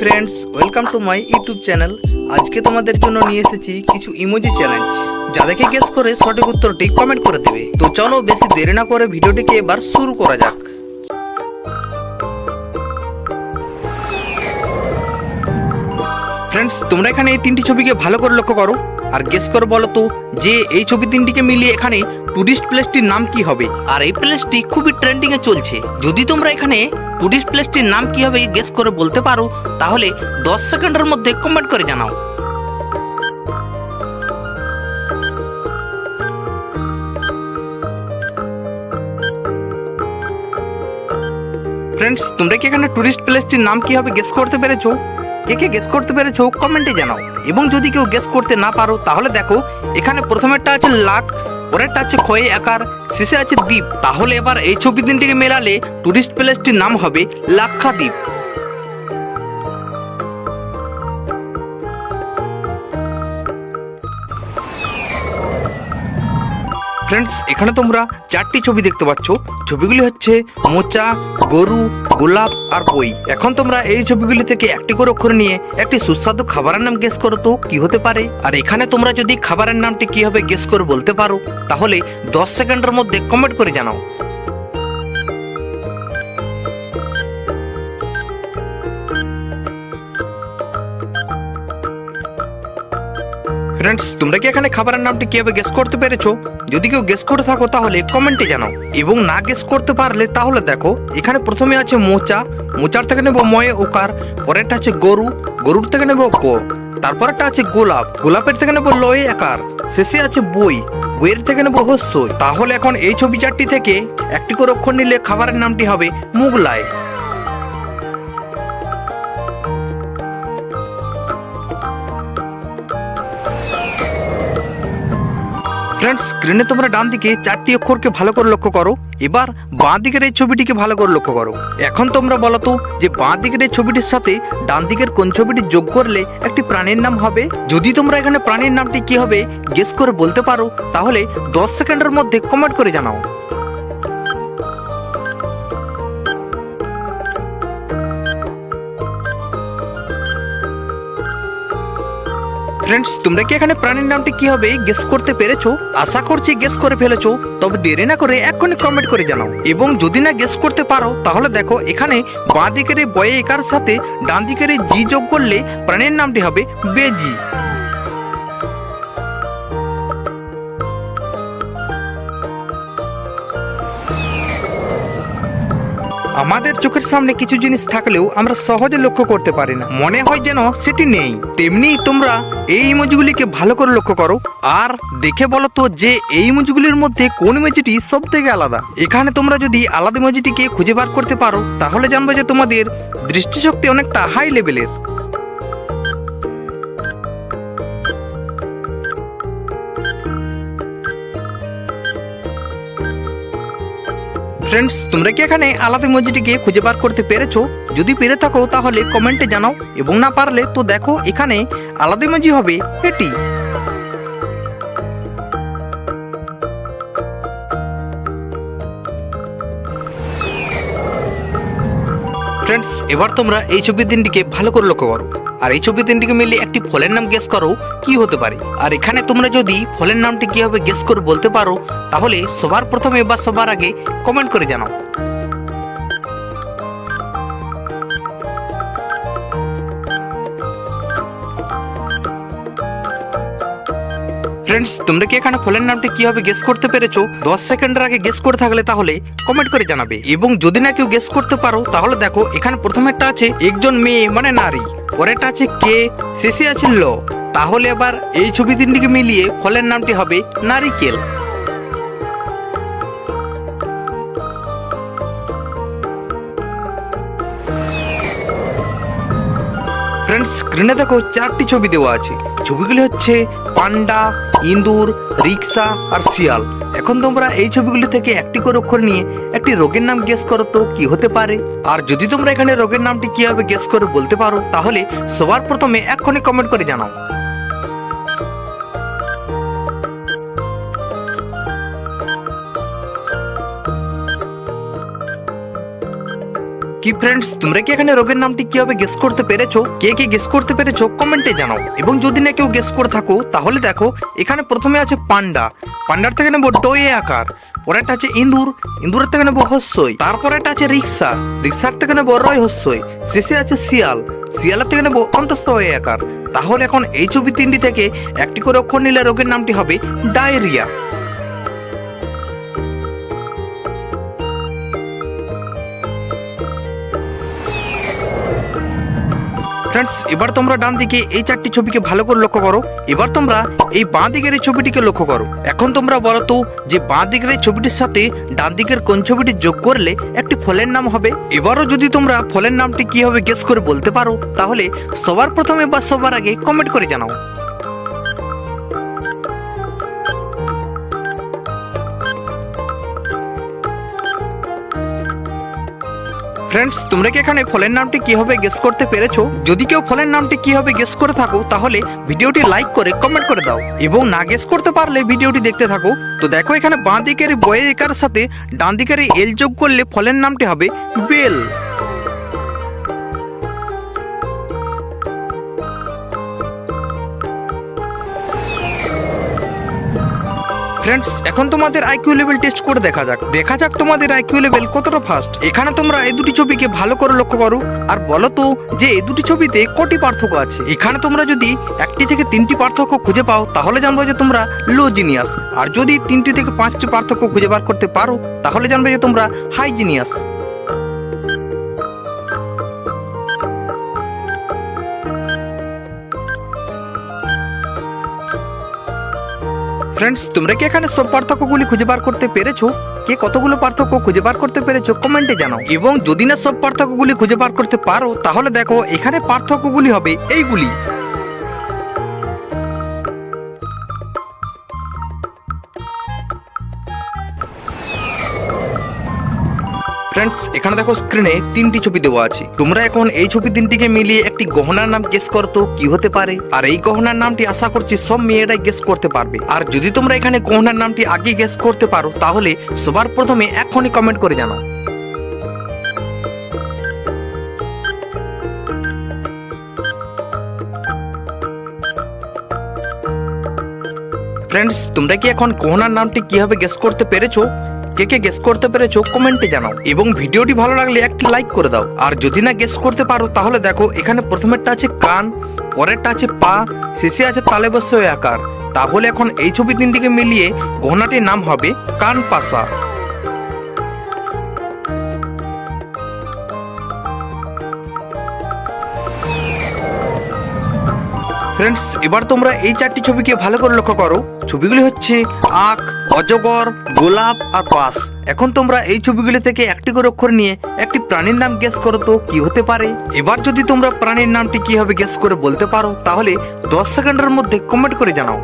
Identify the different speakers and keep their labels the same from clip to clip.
Speaker 1: Friends welcome to my YouTube channel আজকে তোমাদের জন্য নিয়ে এসেছি কিছু ইমোজি চ্যালেঞ্জ যা দেখে গেস করে সঠিক উত্তরটি কমেন্ট করে দেবে। তো চলো বেশি দেরি না করে ভিডিওটিকে এবার শুরু করা যাক। ফ্রেন্ডস তোমরা এখানে এই তিনটি ছবিকে ভালো করে লক্ষ্য করো। আর গেস করে বলো তো যে এই ছবি তিনটিকে মিলিয়ে এখানে টুরিস্ট প্লেসটির নাম কি হবে? আর এই প্লেসটি খুবই ট্রেন্ডিং এ চলছে। যদি তোমরা এখানে টুরিস্ট প্লেসটির নাম কি হবে গেস করে বলতে পারো, তাহলে দশ সেকেন্ডের মধ্যে কমেন্ট করে জানাও। ফ্রেন্ডস তোমরা কি এখানে টুরিস্ট প্লেসটির নাম কি হবে গেস করতে পেরেছ? কে গেস করতে পেরেছ কমেন্টে জানাও। এবং যদি কেউ গেস করতে না পারো, তাহলে দেখো, এখানে প্রথমেরটা আছে লাখ পরেরটা আছে খয়ে আকার, শেষে আছে দ্বীপ। তাহলে এবার এই ছবি তিনটিকে মেলালে টুরিস্ট প্লেসটির নাম হবে লাক্ষা দ্বীপ ফ্রেন্ডস এখানে তোমরা চারটি ছবি দেখতে পাচ্ছ। ছবিগুলি হচ্ছে মোচা, গরু গোলাপ আর বই এখন তোমরা এই ছবিগুলি থেকে একটি করে অক্ষর নিয়ে একটি সুস্বাদু খাবারের নাম গেস করো তো, কি হতে পারে? আর এখানে তোমরা যদি খাবারের নামটি কীভাবে গেস করে বলতে পারো, তাহলে দশ সেকেন্ডের মধ্যে কমেন্ট করে জানাও। ফ্রেন্ডস তোমরা কি এখানে খাবারের নামটি কীভাবে গেস করতে পেরেছ? যদি কেউ গেস করে থাকো, তাহলে কমেন্টে জানাও। এবং না গেস করতে পারলে, তাহলে দেখো, এখানে প্রথমে আছে মোচা। মোচার থেকে নেব ময়ে ওকার, পরেরটা আছে গরু, গরুর থেকে নেব ক তারপরেরটা আছে গোলাপ। গোলাপের থেকে নেব লয়ে আকার। শেষে আছে বই। বইয়ের থেকে নেব হস্যই তাহলে এখন এই ছবি চারটি থেকে একটি করে অক্ষর নিলে খাবারের নামটি হবে মুগলাই। স্ক্রিনে তোমরা ডান দিকে চারটি অক্ষরকে ভালো করে লক্ষ্য করো। এবার বাঁ দিকের এই ছবিটিকে ভালো করে লক্ষ্য করো। এখন তোমরা বলো তো যে বাঁ দিকের এই ছবিটির সাথে ডান দিকের কোন ছবিটি যোগ করলে একটি প্রাণীর নাম হবে? যদি তোমরা এখানে প্রাণীর নামটি কি হবে গেস করে বলতে পারো, তাহলে দশ সেকেন্ডের মধ্যে কমেন্ট করে জানাও। ফ্রেন্ডস তোমরা কি এখানে প্রাণীর নামটি কি হবে গেস করতে পেরেছ? আশা করছি গেস করে ফেলেছো, তবে দেরি না করে এক্ষুনি কমেন্ট করে জানাও। এবং যদি না গেস করতে পারো, তাহলে দেখো, এখানে বাঁ দিকের বয়ে একার সাথে ডান দিকের জি যোগ করলে প্রাণীর নামটি হবে বেজি। আমাদের চোখের সামনে কিছু জিনিস থাকলেও আমরা সহজে লক্ষ্য করতে পারি না। মনে হয় যেন সেটি নেই। তেমনি তোমরা এই ইমোজিগুলিকে ভালো করে লক্ষ্য করো। আর দেখে বলো তো যে এই ইমোজিগুলির মধ্যে কোন ইমোজিটি সব থেকে আলাদা। এখানে তোমরা যদি আলাদা ইমোজিটিকে খুঁজে বার করতে পারো, তাহলে জানব যে তোমাদের দৃষ্টিশক্তি অনেকটা হাই লেভেলের ফ্রেন্ডস তোমরা কি এখানে আলাদা ইমোজিটিকে খুঁজে বার করতে পেরেছ? যদি পেরে থাকো, তাহলে কমেন্টে জানাও। এবং না পারলে, তো দেখো, এখানে আলাদা ইমোজি হবে এটি। ফ্রেন্ডস এবার তোমরা এই ছবির দিনটিকে ভালো করে লক্ষ্য করো। আর এই ছবি তিনটিকে মিলে একটি ফলের নাম গেস করো, কি হতে পারে? আর এখানে তোমরা যদি ফলের নামটি কীভাবে গেস করে বলতে পারো, তাহলে সবার প্রথমে বা সবার আগে কমেন্ট করে জানাও। ফ্রেন্ডস তোমরা কি এখানে ফলের নামটি কীভাবে গেস করতে পেরেছ? দশ সেকেন্ডের আগে গেস করে থাকলে তাহলে কমেন্ট করে জানাবে। এবং যদি না কেউ গেস করতে পারো, তাহলে দেখো, এখানে প্রথমেরটা আছে একজন মেয়ে মানে নারী। পরেরটা আছে কে, শেষে আছে ল। তাহলে এবার এই ছবি তিনটিকে মিলিয়ে ফলের নামটি হবে নারিকেল। ফ্রেন্ডস স্ক্রিনে দেখো, চারটি ছবি দেওয়া আছে। ছবিগুলি হচ্ছে পান্ডা ইঁদুর রিক্সা আর শিয়াল। এখন তোমরা এই ছবিগুলি থেকে একটি করে অক্ষর নিয়ে একটি রোগের নাম গেস করো তো কি হতে পারে? আর যদি তোমরা এখানে রোগের নামটি কীভাবে গেস করে বলতে পারো, তাহলে সবার প্রথমে এক্ষণে কমেন্ট করে জানাও। কি ফ্রেন্ডস তোমরা কি এখানে রোগের নামটি কীভাবে গেস করতে পেরেছ? কে কে গেস করতে পেরেছ? কমেন্টে জানাও। এবং যদি না কেউ গেস করে থাকো, তাহলে দেখো, এখানে প্রথমে আছে পান্ডা। পান্ডার থেকে নেব ডয়ে আকার। পরেরটা আছে ইন্দুর ইন্দুরের থেকে নেব হস্যই। তারপরেটা আছে রিক্সা। রিক্সার থেকে নেব রয় হস্যই। শেষে আছে শিয়াল। শিয়ালের থেকে নেব অন্তস্থ হয়ে আকার। তাহলে এখন এই ছবি তিনটি থেকে একটি করে অক্ষর নিলে রোগের নামটি হবে ডায়রিয়া। ফ্রেন্ডস এবার তোমরা ডান দিকে এই চারটি ছবিকে ভালো করে লক্ষ্য করো। এবার তোমরা এই বাঁ দিকের এই ছবিটিকে লক্ষ্য করো। এখন তোমরা বলো তো যে বাঁ দিকের এই ছবিটির সাথে ডান দিকের কোন ছবিটি যোগ করলে একটি ফলের নাম হবে? এবারও যদি তোমরা ফলের নামটি কি হবে গেস করে বলতে পারো, তাহলে সবার প্রথমে বা সবার আগে কমেন্ট করে জানাও। ফ্রেন্ডস তোমরা কি এখানে ফলের নামটি কীভাবে গেস করতে পেরেছ? যদি কেউ ফলের নামটি কীভাবে গেস করে থাকো, তাহলে ভিডিওটি লাইক করে কমেন্ট করে দাও। এবং না গেস করতে পারলে ভিডিওটি দেখতে থাকো। তো দেখো এখানে বাঁ দিকের বয়ে একার সাথে ডান দিকের এল যোগ করলে ফলের নামটি হবে বেল। ফ্রেন্ডস এখন তোমাদের আইকিউ লেভেল টেস্ট করে দেখা যাক। দেখা যাক তোমাদের আইকিউ লেভেল কতটা ফাস্ট এখানে তোমরা এই দুটি ছবিকে ভালো করে লক্ষ্য করো। আর বলো তো যে এই দুটি ছবিতে কটি পার্থক্য আছে? এখানে তোমরা যদি একটি থেকে তিনটি পার্থক্য খুঁজে পাও, তাহলে জানব যে তোমরা লো জিনিয়াস আর যদি তিনটি থেকে পাঁচটি পার্থক্য খুঁজে বার করতে পারো, তাহলে জানবে যে তোমরা হাই জিনিয়াস ফ্রেন্ডস তোমরা কি এখানে সব পার্থক্যগুলি খুঁজে বার করতে পেরেছ? কে কতগুলো পার্থক্য খুঁজে বার করতে পেরেছ? কমেন্টে জানাও। এবং যদি না সব পার্থক্যগুলি খুঁজে বার করতে পারো, তাহলে দেখো এখানে পার্থক্যগুলি হবে এইগুলি। ফ্রেন্ডস এখানে দেখো স্ক্রিনে তিনটি ছবি দেওয়া আছে। তোমরা এখন এই ছবি তিনটিকে মিলিয়ে একটি গহনার নাম গেস করতো কি হতে পারে? আর এই গহনার নামটি আশা করছি সব মেয়েরাই গেস করতে পারবে। আর যদি তোমরা এখানে গহনার নামটি আগে গেস করতে পারো, তাহলে সবার প্রথমে এখনই কমেন্ট করে জানাও। ফ্রেন্ডস তোমরা কি এখন গহনার নামটি কীভাবে গেস করতে পেরেছ? কে কে গেস করতে পেরেছ কমেন্টে জানাও। এবং ভিডিওটি ভালো লাগলে একটি লাইক করে দাও। আর যদি না গেস করতে পারো, তাহলে দেখো, এখানে প্রথমেরটা আছে কান, পরেরটা আছে পা, শেষে আছে তালে বসে আকার। তাহলে এখন এই ছবি তিনটিকে মিলিয়ে গহনাটির নাম হবে কান পাসা ফ্রেন্ডস এবার তোমরা এই চারটি ছবিকে ভালো করে লক্ষ্য করো। ছবিগুলি হচ্ছে আখ অজগর, গোলাপ আর পাস এখন তোমরা এই ছবিগুলি থেকে একটি করে অক্ষর নিয়ে একটি প্রাণীর নাম গেস করো তো কি হতে পারে? এবার যদি তোমরা প্রাণীর নামটি কীভাবে গেস করে বলতে পারো, তাহলে দশ সেকেন্ডের মধ্যে কমেন্ট করে জানাও।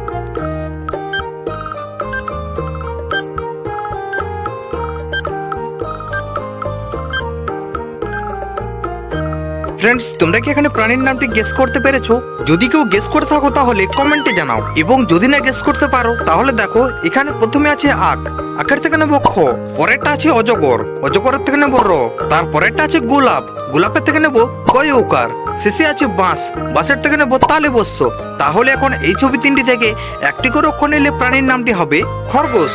Speaker 1: ফ্রেন্ডস তোমরা কি এখানে প্রাণীর নামটি গেস করতে পেরেছ? যদি কেউ গেস করে থাকো তাহলে কমেন্টে জানাও। এবং যদি না গেস করতে পারো, তাহলে দেখো, এখানে প্রথমে আছে আখ। আখের থেকে নেব খ, পরেরটা আছে অজগর। অজগরের থেকে নেব র, তারপরেরটা আছে গোলাপ। গোলাপের থেকে নেব গয়ৌকার শেষে আছে বাঁশ। বাঁশের থেকে নেব তালে বস্য তাহলে এখন এই ছবি তিনটি থেকে একটি করে অক্ষর নিলে প্রাণীর নামটি হবে খরগোশ।